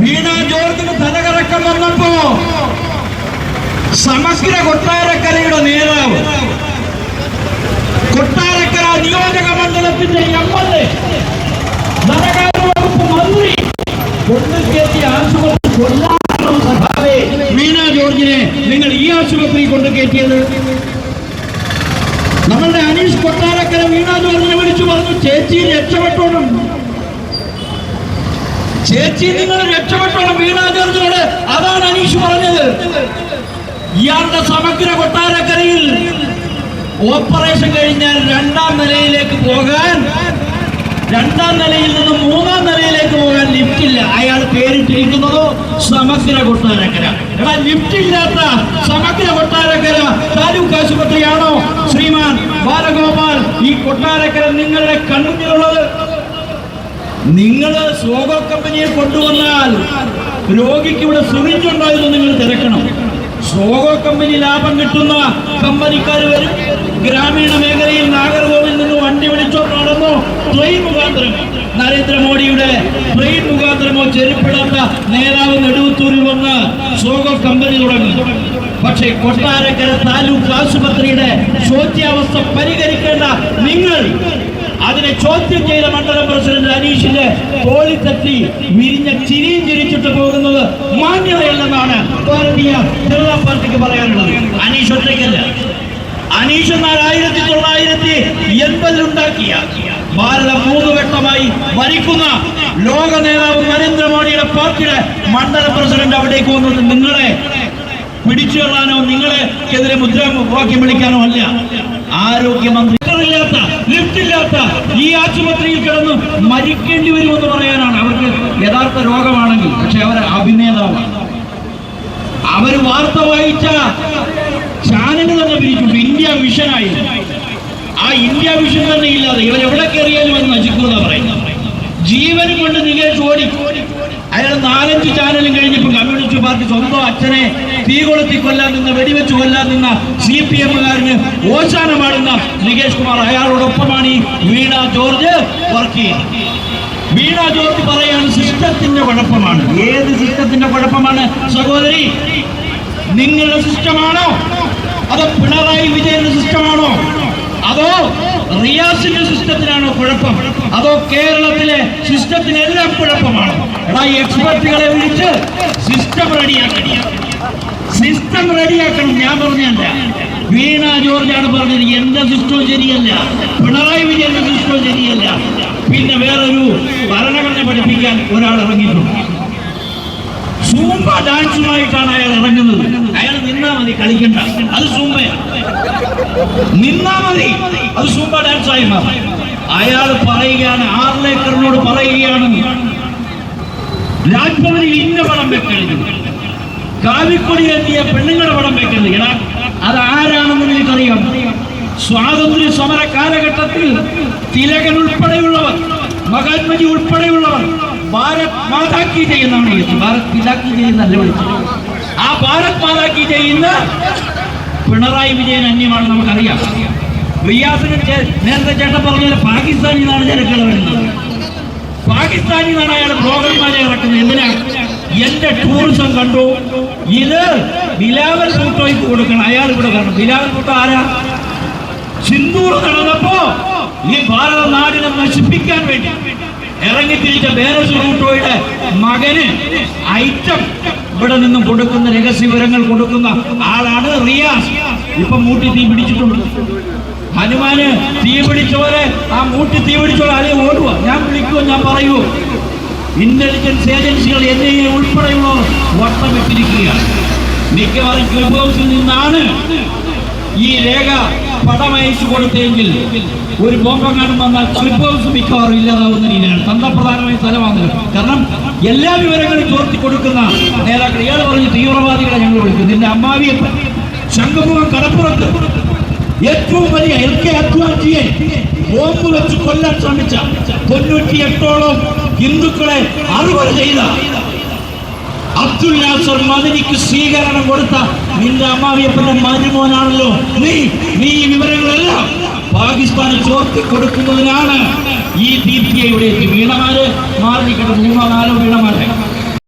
വീണ ജോർജിന് തലകറക്കം വന്നപ്പോ സമഗ്ര കൊട്ടാരക്കരയുടെ നേതാവ് കൊട്ടാരക്കര നിയോജക മണ്ഡലത്തിന്റെ എം എൽ എ ധനകാര്യ വകുപ്പ് മന്ത്രി കൊണ്ടുകയറ്റി ആശുപത്രി വീണ ജോർജിനെ നിങ്ങൾ ഈ ആശുപത്രി കൊണ്ട് കയറ്റിയത്? നമ്മളുടെ അനീഷ് കൊട്ടാരക്കര മീന ജോർജിനെ വിളിച്ചു പറഞ്ഞു ചേച്ചി രക്ഷപ്പെട്ടോണം. ചേച്ചി നിങ്ങൾ രക്ഷപ്പെട്ടോണം വീണ അതാണ് അനീഷ് പറഞ്ഞത്. ഇയാളുടെ സമഗ്ര കൊട്ടാരക്കരയിൽ ഓപ്പറേഷൻ കഴിഞ്ഞാൽ രണ്ടാം നിലയിലേക്ക് പോകാൻ രണ്ടാം നിലയിൽ നിന്ന് മൂന്നാം നിലയിലേക്ക് പോകാൻ ലിഫ്റ്റ് ഇല്ല. അയാൾ പേരിട്ടിരിക്കുന്നത് സമഗ്ര കൊട്ടാരക്കര. എടാ ലിഫ്റ്റ് ഇല്ലാത്ത സമഗ്ര കൊട്ടാരക്കര താലൂക്ക് ആശുപത്രിയാണോ? ശ്രീമാൻ ബാലഗോപാൽ ഈ കൊട്ടാരക്കര നിങ്ങളുടെ കണ്ണുമുന്നിലുള്ളത് നിങ്ങൾ സോഗോ കമ്പനിയെ കൊണ്ടുവന്നാൽ രോഗിക്ക് ഇവിടെ സിറിഞ്ച് എന്ന് നിങ്ങൾ തിരക്കണം. സോഗോ കമ്പനി ലാഭം കിട്ടുന്ന കമ്പനിക്കാർ വരും. ഗ്രാമീണ മേഖലയിൽ നാഗർകോവിൽ നിന്ന് വണ്ടി വിളിച്ചോ നടന്നോ ട്രെയിൻ മുഖാന്തരം. നരേന്ദ്രമോദിയുടെ ട്രെയിൻ മുഖാന്തരമോ ചെരുപ്പിടാത്ത നേതാവ് നെടുവത്തൂരിൽ വന്ന് സോഗോ കമ്പനി തുടങ്ങി. പക്ഷേ കൊട്ടാരക്കര താലൂക്ക് ആശുപത്രിയുടെ ശോച്യാവസ്ഥ പരിഹരിക്കേണ്ട നിങ്ങൾ ചോദ്യം ചെയ്ത മണ്ഡലം പ്രസിഡന്റ് അനീഷിന്റെ തോളി തട്ടി വിരിഞ്ഞ ചിരിയും ചിരിച്ചിട്ട് പോകുന്നത് മാന്യതയല്ലെന്നാണ് ഭാരതീയ ജനതാ പാർട്ടിക്ക് പറയാനുള്ളത്. അനീഷ് ഒറ്റയ്ക്കല്ല. അനീഷ് എന്നാൽ ആയിരത്തി തൊള്ളായിരത്തി എൺപതിൽ ഉണ്ടാക്കിയ ഭാരതം മൂന്ന് വ്യക്തമായി ഭരിക്കുന്ന ലോക നേതാവ് നരേന്ദ്രമോദിയുടെ പാർട്ടിയുടെ മണ്ഡല പ്രസിഡന്റ് അവിടേക്ക് വന്നത് നിങ്ങളെ പിടിച്ചു കൊള്ളാനോ എതിരെ മുദ്രാവാക്യം വിളിക്കാനോ അല്ല. ആരോഗ്യമന്ത്രി ഈ ആശുപത്രിയിൽ കിടന്ന് മരിക്കേണ്ടി വരുമെന്ന് പറയാനാണ്. അവർക്ക് യഥാർത്ഥ രോഗമാണെങ്കിൽ പക്ഷെ അവർ അഭിനേതാവാണ് അവർ വാർത്ത വായിച്ച ചാനൽ തന്നെ പിരിച്ചു ഇന്ത്യ വിഷനായി ആ ഇന്ത്യ മിഷൻ തന്നെ ഇല്ലാതെ ഇവർ എവിടെ കയറിയാലും അത് നശിക്കുന്ന പറയുന്നത്. ജീവൻ കൊണ്ട് നികേഷ് ഓടി. അയാൾ നാലഞ്ച് ചാനലും പാർട്ടി സ്വന്തം അച്ഛനെ തീ കൊളുത്തി കൊല്ലാൻ നിന്ന് വെടിവെച്ച് കൊല്ലാൻ നിന്ന സി പി എമ്മുകാരന് ഓശാനമാടുന്ന നികേഷ് കുമാർ. അയാളോടൊപ്പമാണ് ഈ Veena George work Veena George പറയാണ് സിസ്റ്റത്തിന്റെ കുഴപ്പമാണ്. ഏത് സിസ്റ്റത്തിന്റെ കുഴപ്പമാണ്? സഹോദരി നിങ്ങളുടെ സിസ്റ്റമാണോ? അതോ പിണറായി വിജയന്റെ സിസ്റ്റമാണോ? അതോ റിയാസിന്റെ സിസ്റ്റത്തിനാണോ കുഴപ്പം. അതോ കേരളത്തിലെ സിസ്റ്റത്തിനെല്ലാം കുഴപ്പമാണ്? എടാ ഈ എക്സ്പെർട്ടുകളെ വിളിച്ച് സിസ്റ്റം റെഡിയാക്കണം. സിസ്റ്റം റെഡിയാക്കണം ഞാൻ പറഞ്ഞല്ല വീണ ജോർജാണ് പറഞ്ഞത് എന്റെ സിസ്റ്റവും ശരിയല്ല. പിണറായി വിജയന്റെ സിസ്റ്റവും ശരിയല്ല. പിന്നെ വേറൊരു ഭരണഘടന പഠിപ്പിക്കാൻ ഒരാൾ ഇറങ്ങിയിട്ടുണ്ട്. സൂമ്പ ഡാൻസുമായിട്ടാണ് അയാൾ ഇറങ്ങുന്നത്. അയാൾ നിന്നാ മതി കളിക്കണ്ട. അത് സൂമ്പയാണ് നിന്നാ മതി. അത് സൂമ്പ ഡാൻസ് ആയി മാറും. അയാൾ പറയുകയാണ് ആർലേക്കറിനോട് പറയുകയാണ്. രാജ്ഭവനിൽ ഇന്ന പടം വെക്കരുത്. കാവിക്കൊടി എത്തിയ പെണ്ണുങ്ങളുടെ പടം വെക്കരുത്. എടാ അത് ആരാണെന്ന് നിനക്കറിയാം? സ്വാതന്ത്ര്യ സമര കാലഘട്ടത്തിൽ തിലകൻ ഉൾപ്പെടെയുള്ളവർ മഹാത്മജി ഉൾപ്പെടെയുള്ളവർ ഭാരത് മാതാക്കി ചെയ്യുന്നതാണ് വിളിച്ചത്. ഭാരത് പിതാക്കി ചെയ്യുന്നല്ല വിളിച്ചത്. ആ ഭാരത് മാതാക്കി ചെയ്യുന്ന പിണറായി വിജയൻ അന്യമാണ് നമുക്കറിയാം. റിയാസിന് നേരത്തെ ചേട്ടൻ പറഞ്ഞ പോലെ പാകിസ്ഥാനിൽ നിന്നാണ് ജനങ്ങൾ വരുന്നത്. പാകിസ്ഥാനിൽ നിന്നാണ് അയാൾ ബ്ലോഗർമാരെ ഇറക്കുന്നത്. എന്തിനാ? എന്റെ ടൂറിസം കണ്ടു. ഇത് ബിലാവൽ ഭൂട്ടോയ്ക്ക് കൊടുക്കണം. അയാൾ ഇവിടെ വരണം. ബിലാവൽ ഭൂട്ടോ ആരാ? സിന്ദൂർ നടന്നപ്പോ ഈ ഭാരത നാടിനെ നശിപ്പിക്കാൻ വേണ്ടി ഇറങ്ങിത്തിരിച്ച ബേനസ് ഭൂട്ടോയുടെ മകന് ഐറ്റം ഇവിടെ നിന്നും കൊടുക്കുന്ന രഹസ്യ വിവരങ്ങൾ കൊടുക്കുന്ന ആളാണ് റിയാസ്. ഇപ്പൊ മൂട്ടി തീ പിടിച്ചിട്ടുണ്ട്. ഹനുമാന് തീ പിടിച്ചോലെ ആ മൂട്ടി തീ പിടിച്ചവരെ അല്ലെ ഓടുക. ഞാൻ വിളിക്കുമോ ഞാൻ പറയുമോ ഇന്റലിജൻസ് ഏജൻസികൾ എന്നെ ഉൾപ്പെടെയുള്ളവർ വട്ടമിട്ടിരിക്കുകയാണ്. മിക്കവാറും ക്ലബ് ഹൗസിൽ നിന്നാണ് ഈ രേഖ പടമയച്ചു കൊടുത്തെങ്കിൽ ഒരു ബോംബെങ്ങാനും വന്നാൽ ക്ലബ് ഹൗസ് മിക്കവാറും ഇല്ലാതാവുന്ന രീതിയാണ് തന്ത്രപ്രധാനമായ സ്ഥലമാണ് കാരണം എല്ലാ വിവരങ്ങളും ചോർത്തി കൊടുക്കുന്ന നേതാക്കൾ ഇയാൾ പറഞ്ഞ് തീവ്രവാദികളെ ഞങ്ങൾ വിളിക്കും നിന്റെ അമ്മാവിയെ ശംഖുമുഖം കടപ്പുറത്ത് ഏറ്റവും വലിയ എൽ കെ അദ്വാനിയെ ബോംബ് വെച്ച് കൊല്ലാൻ ശ്രമിച്ച തൊണ്ണൂറ്റി എട്ടോളം ഹിന്ദുക്കളെ അറുപത് ചെയ്ത അബ്ദുൽ നാസർ മദനിക്ക് സ്വീകരണം കൊടുത്ത നിന്റെ അമ്മാവിയപ്പന്റെ മരുമോനാണല്ലോ. നീ നീ ഈ വിവരങ്ങളെല്ലാം പാകിസ്ഥാന് ചോർത്തി കൊടുക്കുന്നതിനാണ് ഈ ദീപികയുടെ വീണമാര് മാറി മൂന്നോ നാലോ വീണമാരെ.